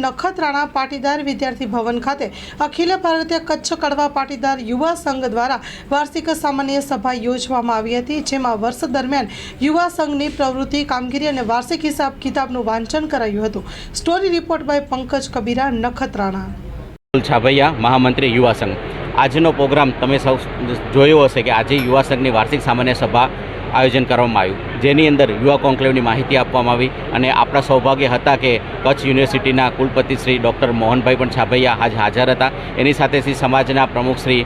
નખત્રાણા પાટીદાર વિદ્યાર્થી ભવન ખાતે અખિલ ભારતીય કચ્છ કડવા પાટીદાર યુવા સંઘ દ્વારા વાર્ષિક સામાન્ય સભા યોજવામાં આવી હતી, જેમાં વર્ષ દરમિયાન યુવા સંઘની પ્રવૃત્તિ, કામગીરી અને વાર્ષિક હિસાબ કિતાબનું વાંચન કરાયું હતું. Story report by Pankaj Kabira, Nakhatrana. Chhabhaiya મહામંત્રી યુવા સંઘ. આજનો પ્રોગ્રામ તમે સૌ જોયો હશે કે આજે યુવા સંઘની વાર્ષિક સામાન્ય સભા આયોજન કરવામાં આવ્યું. જેની અંદર યુવા કોન્ક્લેવની માહિતી આપવામાં આવી અને આપણા સૌભાગ્ય હતા કે કચ્છ યુનિવર્સિટીના કુલપતિ શ્રી ડૉક્ટર મોહનભાઈ પણ છાભૈયા આજ હાજર હતા. એની સાથે શ્રી સમાજના પ્રમુખ શ્રી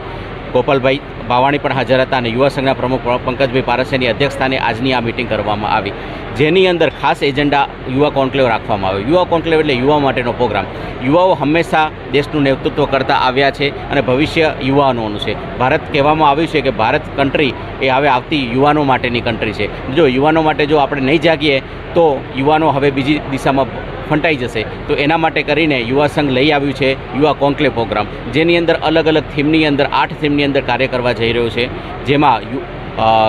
ગોપાલભાઈ ભાવાણી પણ હાજર હતા અને યુવા સંઘના પ્રમુખ પંકજભાઈ પારસેની અધ્યક્ષસ્થાને આજની આ મિટિંગ કરવામાં આવી. જેની અંદર ખાસ એજન્ડા યુવા કોન્ક્લેવ રાખવામાં આવ્યો. યુવા કોન્ક્લેવ એટલે યુવા માટેનો પ્રોગ્રામ. યુવાઓ હંમેશા દેશનું નેતૃત્વ કરતા આવ્યા છે અને ભવિષ્ય યુવાનોનું છે. ભારત કહેવામાં આવ્યું છે કે ભારત કન્ટ્રી એ હવે આવતી યુવાનો માટેની કન્ટ્રી છે. જો યુવાનો માટે જો આપણે નહીં જાગીએ, તો યુવાનો હવે બીજી દિશામાં ફંટાઈ જશે. તો એના માટે કરીને યુવા સંઘ લઈ આવ્યું છે યુવા કોન્કલે પ્રોગ્રામ, જેની અંદર અલગ અલગ થીમની અંદર, આઠ થીમની અંદર કાર્ય કરવા જઈ રહ્યો છે. જેમાં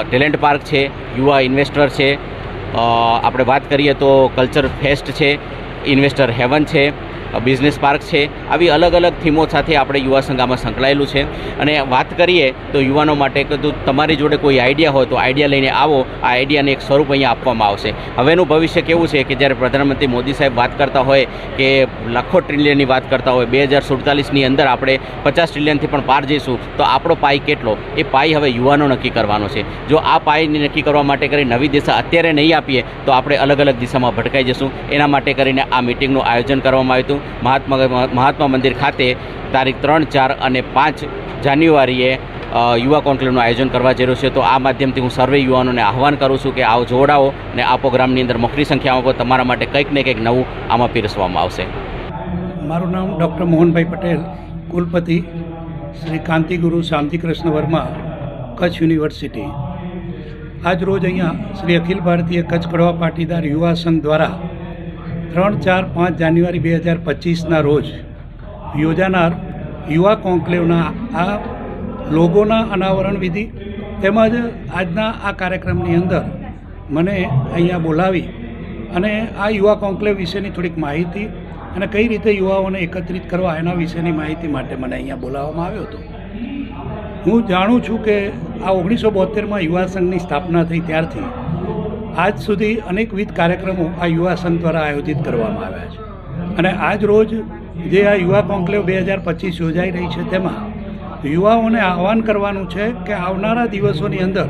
ટેલેન્ટ પાર્ક છે, યુવા ઇન્વેસ્ટર છે આપણે વાત કરીએ તો કલ્ચર ફેસ્ટ છે ઇન્વેસ્ટર હેવન છે બિઝનેસ પાર્ક છે. આવી અલગ અલગ થીમો સાથે આપણે યુવા સંઘામાં સંકળાયેલું છે. અને વાત કરીએ તો યુવાનો માટે કે તમારી જોડે કોઈ આઈડિયા હોય તો આઈડિયા લઈને આવો. આ આઈડિયાને એક સ્વરૂપ અહીંયા આપવામાં આવશે. હવેનું ભવિષ્ય કેવું છે કે જ્યારે પ્રધાનમંત્રી મોદી સાહેબ વાત કરતા હોય કે લાખો ટ્રિલિયનની વાત કરતા હોય, બે હજાર સુડતાલીસની અંદર આપણે પચાસ ટ્રિલિયનથી પણ પાર જઈશું, તો આપણો પાઈ કેટલો? એ પાઈ હવે યુવાનો નક્કી કરવાનો છે. જો આ પાઈને નક્કી કરવા માટે કરી નવી દિશા અત્યારે નહીં આપીએ, તો આપણે અલગ અલગ દિશામાં ભટકાઈ જશું. એના માટે કરીને આ મિટિંગનું આયોજન કરવામાં આવ્યું હતું. મહાત્મા મહાત્મા મંદિર ખાતે તારીખ ત્રણ, ચાર અને પાંચ જાન્યુઆરીએ યુવા કોન્ક્લેવનું આયોજન કરવા જઈ છે. તો આ માધ્યમથી હું સર્વે યુવાનોને આહવાન કરું છું કે આવો જોડાઓ અને આ પ્રોગ્રામની અંદર મોખરી સંખ્યામાં તમારા માટે કંઈક ને કંઈક નવું આમાં પીરસવામાં આવશે. મારું નામ ડૉક્ટર મોહનભાઈ પટેલ, કુલપતિ શ્રી કાંતિગુરુ શાંતિકૃષ્ણ વર્મા, કચ્છ યુનિવર્સિટી. આજ રોજ અહીંયા શ્રી અખિલ ભારતીય કચ્છ કડવા પાટીદાર યુવા સંઘ દ્વારા ત્રણ, ચાર, પાંચ જાન્યુઆરી બે હજાર પચીસના રોજ યોજાનાર યુવા કોન્ક્લેવના આ લોગોના અનાવરણ વિધિ તેમજ આજના આ કાર્યક્રમની અંદર મને અહીંયા બોલાવી અને આ યુવા કોન્ક્લેવ વિશેની થોડીક માહિતી અને કઈ રીતે યુવાઓને એકત્રિત કરવા એના વિશેની માહિતી માટે મને અહીંયા બોલાવવામાં આવ્યો હતો. હું જાણું છું કે આ ઓગણીસો બોતેરમાં યુવા સંઘની સ્થાપના થઈ ત્યારથી આજ સુધી અનેકવિધ કાર્યક્રમો આ યુવા સંઘ દ્વારા આયોજિત કરવામાં આવ્યા છે. અને આજ રોજ જે આ યુવા કોન્ક્લેવ બે હજાર પચીસ યોજાઈ રહી છે, તેમાં યુવાઓને આહવાન કરવાનું છે કે આવનારા દિવસોની અંદર,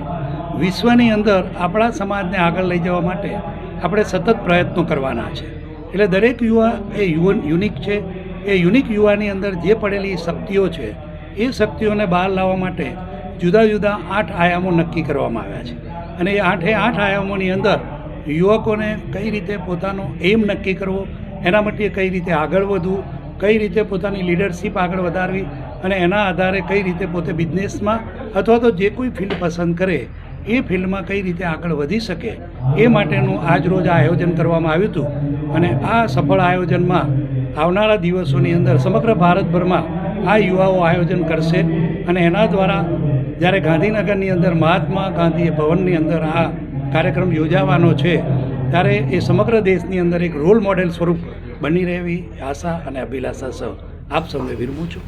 વિશ્વની અંદર આપણા સમાજને આગળ લઈ જવા માટે આપણે સતત પ્રયત્નો કરવાના છે. એટલે દરેક યુવા એ યુવન યુનિક છે. એ યુનિક યુવાની અંદર જે પડેલી શક્તિઓ છે, એ શક્તિઓને બહાર લાવવા માટે જુદા જુદા આઠ આયામો નક્કી કરવામાં આવ્યા છે. અને એ આઠે આઠ આયામોની અંદર યુવકોને કઈ રીતે પોતાનો એમ નક્કી કરવો, એના માટે કઈ રીતે આગળ વધવું, કઈ રીતે પોતાની લીડરશિપ આગળ વધારવી અને એના આધારે કઈ રીતે પોતે બિઝનેસમાં અથવા તો જે કોઈ ફિલ્ડ પસંદ કરે, એ ફિલ્ડમાં કઈ રીતે આગળ વધી શકે, એ માટેનું આજ રોજ આ આયોજન કરવામાં આવ્યું હતું. અને આ સફળ આયોજનમાં આવનારા દિવસોની અંદર સમગ્ર ભારતભરમાં આ યુવાઓ આયોજન કરશે અને એના દ્વારા જ્યારે ગાંધીનગરની અંદર મહાત્મા ગાંધી ભવનની અંદર આ કાર્યક્રમ યોજાવાનો છે, ત્યારે એ સમગ્ર દેશની અંદર એક રોલ મોડેલ સ્વરૂપ બની રહેવી આશા અને અભિલાષા સહ આપ સૌને વિરમું છું.